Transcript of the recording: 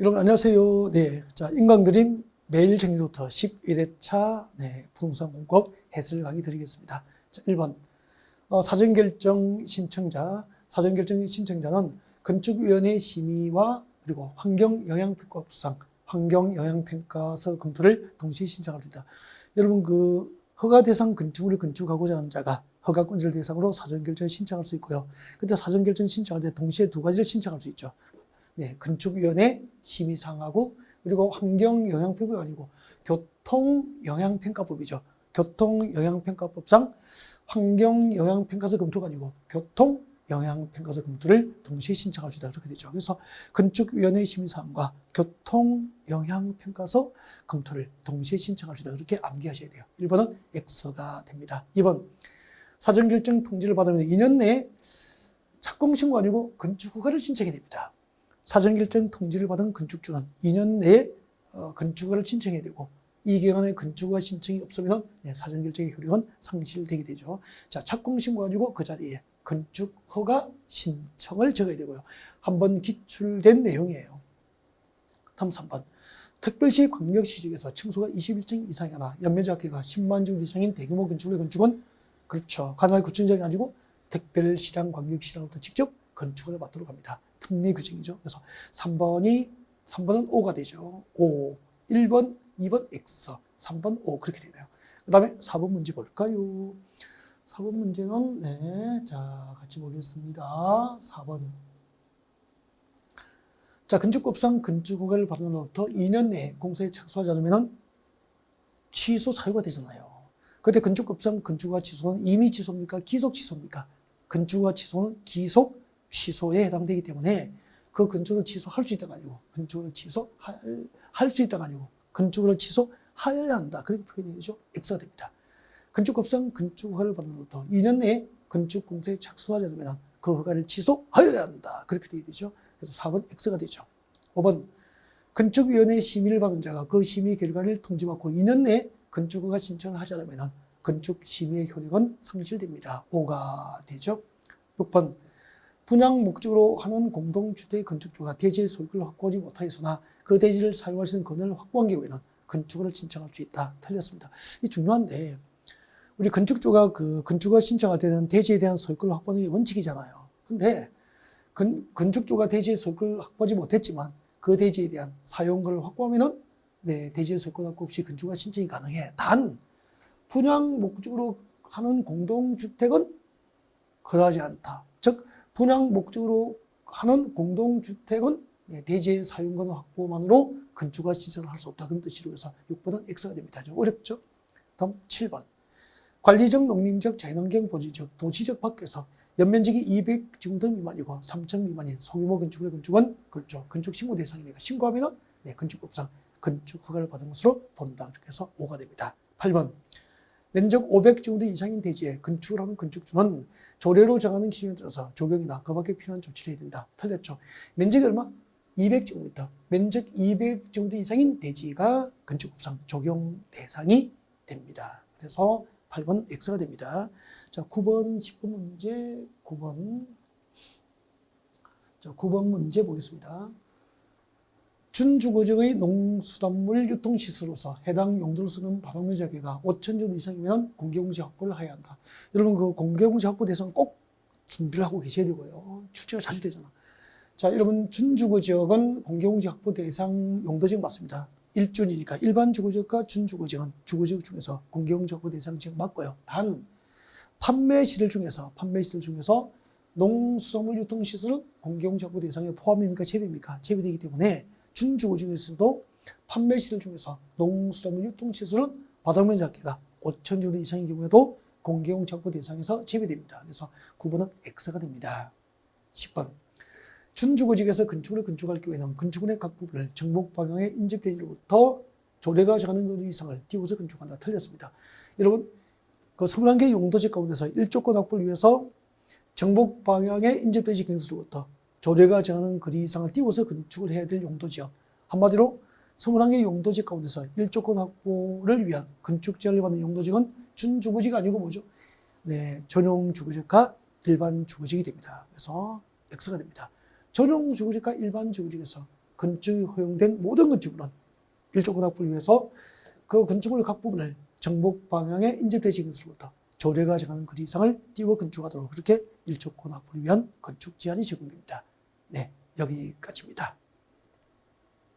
여러분 안녕하세요. 네, 자 인강드림 매일 정리부터 11회차 네, 부동산 공급 해설 강의 드리겠습니다. 자, 1번 어, 사전결정 신청자 사전결정 신청자는 건축위원회 심의와 그리고 환경영향평가법상 환경영향평가서 검토를 동시에 있다. 여러분 그 허가 대상 건축물을 건축하고자 하는 자가 허가권자를 대상으로 사전결정 신청할 수 있고요. 근데 사전결정 신청할 때 동시에 두 가지를 신청할 수 있죠. 네, 건축위원회 심의상하고 그리고 환경영향평가가 아니고 교통영향평가법이죠. 교통영향평가법상 환경영향평가서 검토가 아니고 교통 영향평가서 검토를 동시에 신청할 수 있다. 그렇게 되죠. 그래서 건축위원회 심의사항과 교통영향평가서 검토를 동시에 신청할 수 있다. 그렇게 암기하셔야 돼요. 1번은 X가 됩니다. 2번 사전결정 통지를 받으면 2년 내에 착공신고 아니고 건축허가를 신청해야 됩니다. 사전결정 통지를 받은 건축주는 2년 내에 어, 건축허가를 신청해야 되고 이 기간에 건축허가 신청이 없으면 네, 사전결정의 효력은 상실되게 되죠. 자, 착공신고 가지고 그 자리에 건축허가 신청을 적어야 되고요. 한번 기출된 내용이에요. 다음 3번. 특별시 광역시적에서 층수가 21층 이상이거나 연면적기가 10만 주 이상인 대규모 건축의 건축은 그렇죠. 관할 구청장이 아니고 특별시장 광역시장부터 직접 건축을 맡도록 합니다. 특례 규정이죠. 그래서 3번이 3번은 O가 되죠. O. 1번, 2번 X, 3번 O 그렇게 되네요. 그다음에 4번 문제 볼까요? 4번 문제는 네, 자 같이 보겠습니다. 4번. 자 건축법상 건축허가를 받은 후부터 2년 내에 공사에 착수하지 않으면 취소 사유가 되잖아요. 그때 건축법상 건축허가 취소는 이미 취소입니까? 기속 취소입니까? 건축허가 취소는 기속 취소에 해당되기 때문에 그 건축을 취소할 수 있다가 아니고 건축을 취소할 수 있다가 아니고 건축을 취소하여야 한다. 그렇게 표현이 되죠. X가 됩니다. 건축법상 건축허가를 받은 후부터 2년 내에 건축 공사에 착수하지 않으면 그 허가를 취소하여야 한다. 그렇게 되죠. 그래서 4번 X가 되죠. 5번 건축위원회 심의를 받은 자가 그 심의 결과를 통지받고 2년 내에 건축허가 신청을 하지 않으면 건축 심의의 효력은 상실됩니다. 5가 되죠. 6번 분양 목적으로 하는 공동주택 건축주가 대지의 소유를 확보하지 못하였으나 그 대지를 사용할 수 있는 권한을 확보한 경우에는 건축을 신청할 수 있다. 틀렸습니다. 이 중요한데 우리 건축주가 그 건축을 신청할 때는 대지에 대한 소유권을 확보하는 게 원칙이잖아요. 근데 건, 건축주가 대지의 소유권을 확보하지 못했지만 그 대지에 대한 사용권을 확보하면은 네, 대지의 소유권 확보 없이 건축가 신청이 가능해. 단 분양 목적으로 하는 공동주택은 그러하지 않다. 즉 분양 목적으로 하는 공동주택은 네, 대지의 사용권 확보만으로 건축가 신청을 할 수 없다. 그런 뜻이로 해서 6번은 X가 됩니다. 좀 어렵죠? 다음 7번. 관리적, 농림적, 자연환경 보지적, 도시적 밖에서 연면적이 200제곱미터 미만이고 3천 미만인 소규모 건축의 건축은 그렇죠. 건축 신고 대상이니까 신고하면 은 네, 건축법상 건축 허가를 받은 것으로 본다. 해서 5가 됩니다. 8번. 면적 500제곱미터 이상인 대지에 건축을 하는 건축주는 조례로 정하는 기준에 따라서 조경이나 그 밖에 필요한 조치를 해야 된다. 틀렸죠. 면적이 얼마? 200제곱미터. 면적 200제곱미터 이상인 대지가 건축법상 적용 대상이 됩니다. 그래서 8번 X가 됩니다. 자, 9번, 10번 문제, 9번. 자, 9번 문제 보겠습니다. 준주거지의 농수산물 유통시설로서 해당 용도를 쓰는 바닥면적이가 5천 제곱 이상이면 공개공시 확보를 해야 한다. 여러분 그 공개공시 확보 대상 꼭 준비를 하고 계셔야 되고요. 출제가 자주 되잖아. 자, 여러분 준주거 지역은 공개공시 확보 대상 용도 지역 맞습니다. 1준이니까 일반 주거지역과 준주거 지역은 주거 지역 중에서 공개공시 확보 대상 지역 맞고요. 단 판매 시설 중에서 판매 시설 중에서 농수산물 유통시설은 공개공시 확보 대상에 포함입니까 제외입니까? 제외되기 때문에 준주거지역에서도 판매 시설 중에서 농수산물 유통시설은 바닥면 잡기가 5천 정도 이상인 경우에도 공개공시 확보 대상에서 제외됩니다. 그래서 9번은 X가 됩니다. 10번 준주거지역에서 건축을 건축할 경우에는 건축원의 각 부분을 정복 방향의 인접대지로부터 조례가 정하는 것 이상을 띄워서 건축한다. 틀렸습니다. 여러분 그 21개 용도지 가운데서 일조권 확보를 위해서 정복 방향의 인접대지 경수로부터 조례가 정하는 거리 이상을 띄워서 건축을 해야 될 용도지요. 한마디로 21개 용도지 가운데서 일조권 확보를 위한 건축 제한을 받는 용도지역은 준주거지가 아니고 뭐죠? 네, 전용 주거지역과 일반 주거지역이 됩니다. 그래서 X가 됩니다. 전용 주거지역과 일반 주거지역에서 건축이 허용된 모든 건축물은 일조 건축법을 위해서 그 건축물 각 부분을 정복 방향에 인접되지 것으로부터 조례가 정하는 거리 이상을 띄워 건축하도록 그렇게 일조 건축법을 위한 건축 제한이 적용됩니다. 네, 여기까지입니다.